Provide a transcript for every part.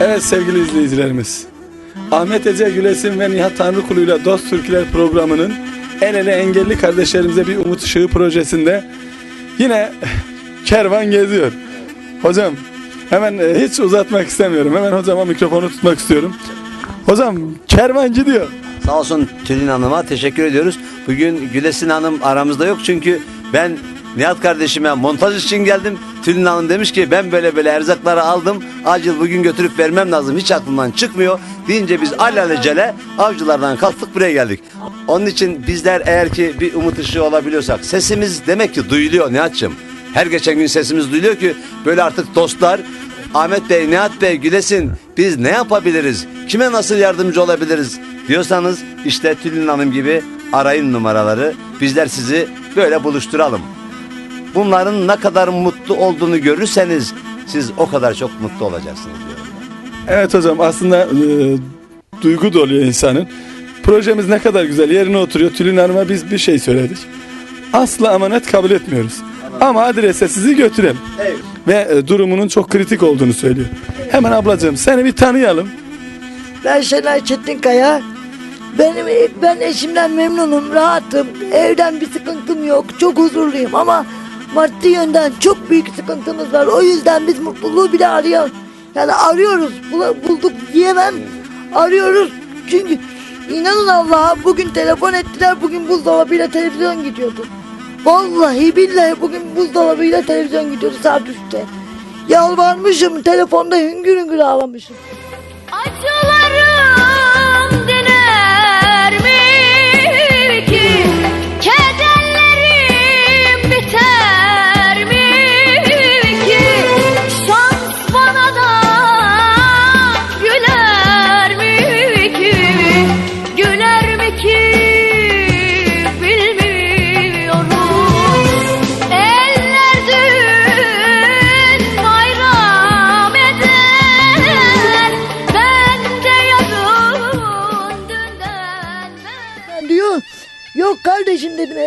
Evet sevgili izleyicilerimiz. Ahmet Ece Gülesin ve Nihat Tanrıkulu ile Dost Türküler programının El ele engelli kardeşlerimize bir umut ışığı projesinde yine kervan geziyor. Hocam hemen e, hiç uzatmak istemiyorum. Hemen hocama mikrofonu tutmak istiyorum. Hocam kervan gidiyor. Sağ olsun Tülin Hanım'a teşekkür ediyoruz. Bugün Gülesin Hanım aramızda yok çünkü ben Nihat kardeşime montaj için geldim. Tülin Hanım demiş ki ben böyle böyle erzakları aldım. Acil bugün götürüp vermem lazım. Hiç aklımdan çıkmıyor. Deyince biz alelacele avcılardan kalktık buraya geldik. Onun için bizler eğer ki bir umut ışığı olabiliyorsak sesimiz demek ki duyuluyor Nihat'cığım. Her geçen gün sesimiz duyuluyor ki böyle artık dostlar Ahmet Bey, Nihat Bey, Gülesin biz ne yapabiliriz? Kime nasıl yardımcı olabiliriz? Diyorsanız işte Tülin Hanım gibi arayın numaraları. Bizler sizi böyle buluşturalım. Bunların ne kadar mutlu olduğunu görürseniz siz o kadar çok mutlu olacaksınız diyorum. Evet hocam aslında e, duygu doluyor insanın. Projemiz ne kadar güzel yerine oturuyor. Tülin Hanım'a biz bir şey söyledik. Asla amanet kabul etmiyoruz. Ama adrese sizi götürelim. Evet. Ve e, durumunun çok kritik olduğunu söylüyor. Hemen ablacığım seni bir tanıyalım. Ben Şenay Çetinkaya. Benim ben eşimden memnunum, rahatım. Evden bir sıkıntım yok. Çok huzurluyum ama maddi yönden çok büyük sıkıntımız var. O yüzden biz mutluluğu bile arıyor. Yani arıyoruz. Bulduk diyemem. Arıyoruz. Çünkü inanın Allah'a bugün telefon ettiler. Bugün buzdolabıyla televizyon gidiyordu. Vallahi billahi bugün buzdolabıyla televizyon gidiyordu saat 3'te. Yalvarmışım telefonda hüngür hüngür ağlamışım. Acılarım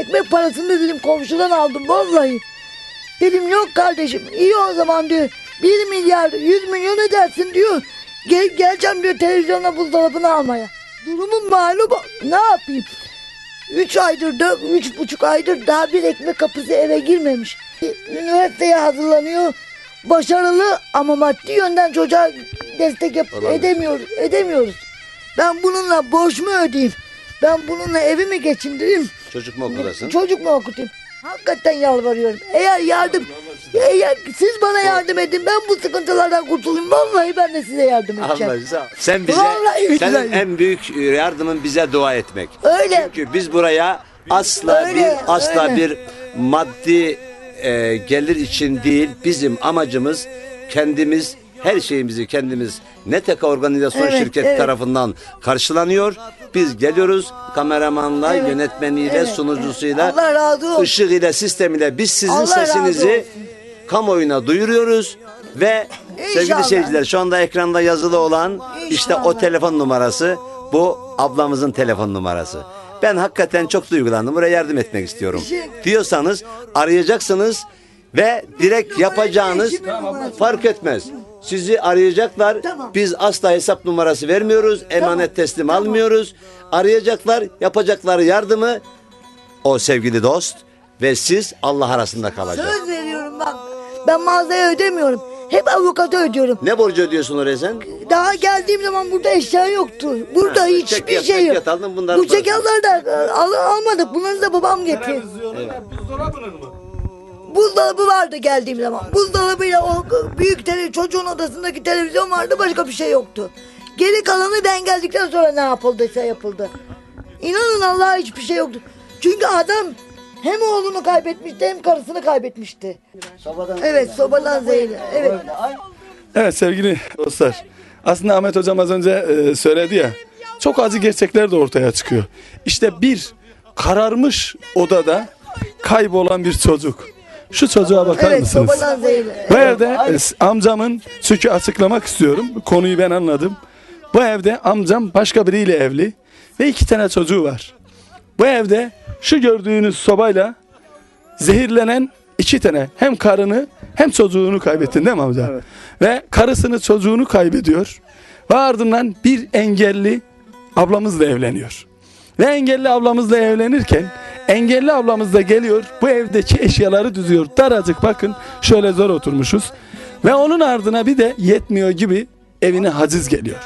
ekmek parasını dedim komşudan aldım vallahi. Dedim yok kardeşim iyi o zaman diyor 1 milyar 100 milyon edersin diyor. Gel, geleceğim diyor televizyona buzdolabını almaya. Durumum malum ne yapayım. 3 aydır, 4, üç buçuk aydır daha bir ekmek kapısı eve girmemiş. Üniversiteye hazırlanıyor. Başarılı ama maddi yönden çocuğa destek yap- Olabilir. edemiyoruz, edemiyoruz. Ben bununla borç mu ödeyeyim? Ben bununla evimi geçindireyim. Çocuk mu okulasın? Çocuk mu okutayım? Hakikaten yalvarıyorum. Eğer yardım, eğer siz bana yardım edin ben bu sıkıntılardan kurtulayım. Vallahi ben de size yardım edeceğim. Allah sağ ol. Sen bize, Vallahi senin billahi. en büyük yardımın bize dua etmek. Öyle. Çünkü biz buraya asla Öyle, bir asla öyle. bir maddi e, gelir için değil. Bizim amacımız kendimiz her şeyimizi kendimiz Neteka Organizasyon Evet, Şirket evet. tarafından karşılanıyor. Biz geliyoruz kameramanla, Evet, yönetmeniyle, evet, sunucusuyla. Allah razı olsun. ışık ile sistemiyle biz sizin Allah sesinizi kamuoyuna duyuruyoruz ve sevgili İnşallah. seyirciler şu anda ekranda yazılı olan işte o İnşallah. telefon numarası bu ablamızın telefon numarası. Ben hakikaten çok duygulandım. Buraya yardım etmek istiyorum. Diyorsanız arayacaksınız ve direkt yapacağınız eşimin numarası. fark etmez. Sizi arayacaklar. Tamam. Biz asla hesap numarası vermiyoruz. Emanet teslim almıyoruz. Arayacaklar, yapacakları yardımı o sevgili dost ve siz Allah arasında kalacak. Söz veriyorum bak. Ben mağazaya ödemiyorum. Hep avukata ödüyorum. Ne borcu ödüyorsun oraya sen? Daha geldiğim zaman burada eşya yoktu. Burada Ha, hiçbir çekyat, şey yok. çekyat aldın, bunların Bu çekyatları da e, al, almadık. Bunları da babam getirdi. Buzdolabı vardı geldiğim zaman. Buzdolabıyla o büyük tele, çocuğun odasındaki televizyon vardı başka bir şey yoktu. Geri kalanı ben geldikten sonra ne yapıldıysa yapıldı. İnanın Allah'a hiçbir şey yoktu. Çünkü adam hem oğlunu kaybetmişti hem karısını kaybetmişti. Evet sobadan zehirli. Evet. Evet sevgili dostlar. Aslında Ahmet hocam az önce e, söyledi ya. Çok acı gerçekler de ortaya çıkıyor. İşte bir kararmış odada kaybolan bir çocuk. Şu çocuğa bakar Evet mısınız? Bu evde e, amcamın çünkü açıklamak istiyorum. Konuyu ben anladım. Bu evde amcam başka biriyle evli ve iki tane çocuğu var. Bu evde şu gördüğünüz sobayla zehirlenen iki tane hem karını hem çocuğunu kaybettin değil mi amca? Evet. Ve karısını çocuğunu kaybediyor. Ve ardından bir engelli ablamızla evleniyor. Ve engelli ablamızla evlenirken engelli ablamız da geliyor bu evdeki eşyaları düzüyor. Daracık bakın şöyle zor oturmuşuz. Ve onun ardına bir de yetmiyor gibi evine haciz geliyor.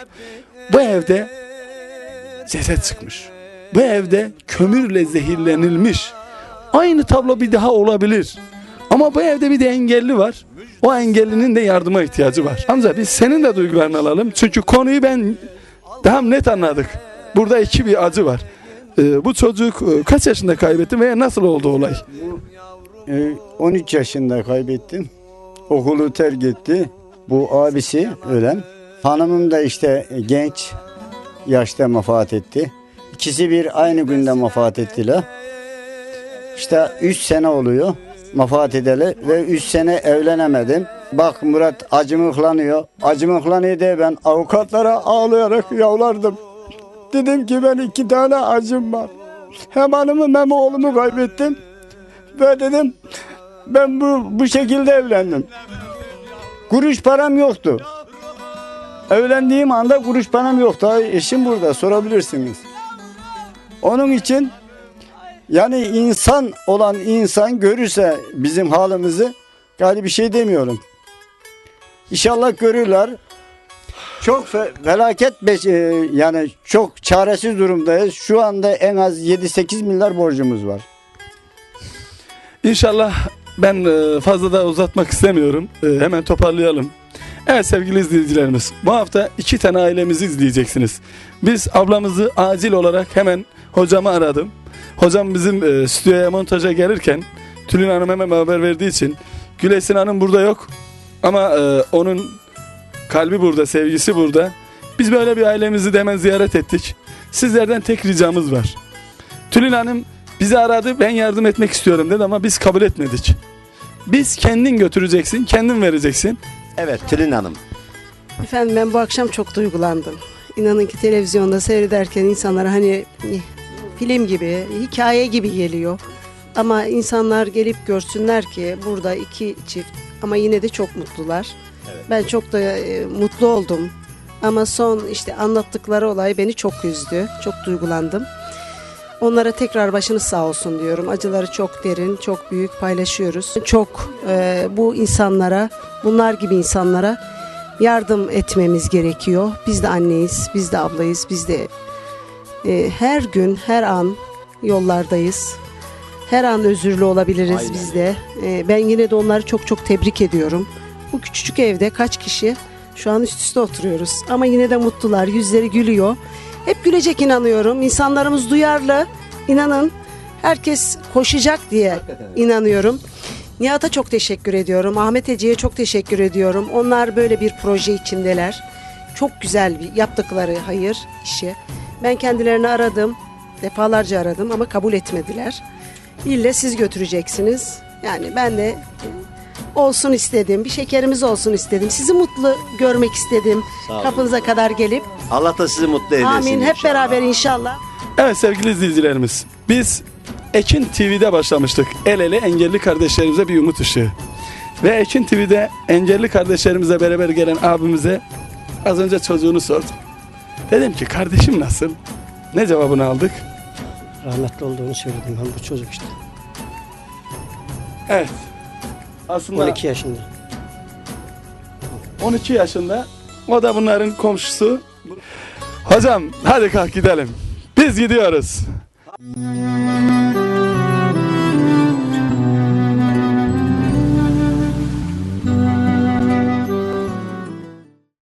Bu evde ceset çıkmış. Bu evde kömürle zehirlenilmiş. Aynı tablo bir daha olabilir. Ama bu evde bir de engelli var. O engellinin de yardıma ihtiyacı var. Amca biz senin de duygularını alalım. Çünkü konuyu ben daha net anladık. Burada iki bir acı var. Ee, bu çocuk e, kaç yaşında kaybettin veya nasıl oldu olay? Ee, 13 yaşında kaybettim. Okulu terk etti. Bu abisi ölen. Hanımım da işte genç yaşta vefat etti. İkisi bir aynı günde vefat ettiler. İşte 3 sene oluyor vefat edeli ve 3 sene evlenemedim. Bak Murat acımıklanıyor. Acımıklanıyor diye ben avukatlara ağlayarak yavlardım. Dedim ki ben iki tane acım var. Hem hanımı hem oğlumu kaybettim. Ve dedim ben bu, bu şekilde evlendim. Kuruş param yoktu. Evlendiğim anda kuruş param yoktu. Eşim burada sorabilirsiniz. Onun için yani insan olan insan görürse bizim halimizi galiba bir şey demiyorum. İnşallah görürler. Çok fe- felaket beş- e, yani çok çaresiz durumdayız. Şu anda en az 7-8 milyar borcumuz var. İnşallah ben e, fazla da uzatmak istemiyorum. E, Hemen toparlayalım. Evet sevgili izleyicilerimiz bu hafta iki tane ailemizi izleyeceksiniz. Biz ablamızı acil olarak hemen hocamı aradım. Hocam bizim e, stüdyoya montaja gelirken Tülin Hanım hemen haber verdiği için Gülesin Hanım burada yok. Ama onun kalbi burada, sevgisi burada. Biz böyle bir ailemizi de hemen ziyaret ettik. Sizlerden tek ricamız var. Tülin Hanım bizi aradı ben yardım etmek istiyorum dedi ama biz kabul etmedik. Biz kendin götüreceksin, kendin vereceksin. Evet Tülin Hanım. Efendim ben bu akşam çok duygulandım. İnanın ki televizyonda seyrederken insanlara hani eh, film gibi, hikaye gibi geliyor. Ama insanlar gelip görsünler ki burada iki çift ama yine de çok mutlular. Ben çok da e, mutlu oldum. Ama son işte anlattıkları olay beni çok üzdü. Çok duygulandım. Onlara tekrar başınız sağ olsun diyorum. Acıları çok derin, çok büyük paylaşıyoruz. Çok e, bu insanlara, bunlar gibi insanlara yardım etmemiz gerekiyor. Biz de anneyiz, biz de ablayız, biz de e, her gün, her an yollardayız. Her an özürlü olabiliriz Aynen. biz de. E, ben yine de onları çok çok tebrik ediyorum. Bu küçücük evde kaç kişi şu an üst üste oturuyoruz. Ama yine de mutlular, yüzleri gülüyor. Hep gülecek inanıyorum. İnsanlarımız duyarlı. İnanın herkes koşacak diye inanıyorum. Nihat'a çok teşekkür ediyorum. Ahmet Ece'ye çok teşekkür ediyorum. Onlar böyle bir proje içindeler. Çok güzel bir yaptıkları hayır işi. Ben kendilerini aradım. Defalarca aradım ama kabul etmediler. İlle siz götüreceksiniz. Yani ben de olsun istedim. Bir şekerimiz olsun istedim. Sizi mutlu görmek istedim. Kapınıza kadar gelip. Allah da sizi mutlu eylesin. Amin. Hep inşallah. beraber inşallah. Evet sevgili izleyicilerimiz biz Ekin TV'de başlamıştık. El ele engelli kardeşlerimize bir umut ışığı. Ve Ekin TV'de engelli kardeşlerimize beraber gelen abimize az önce çocuğunu sordum. Dedim ki kardeşim nasıl? Ne cevabını aldık? rahmetli olduğunu söyledim ben bu çocuk işte. Evet. Aslında 12 yaşında. 12 yaşında. O da bunların komşusu. Hocam hadi kalk gidelim. Biz gidiyoruz.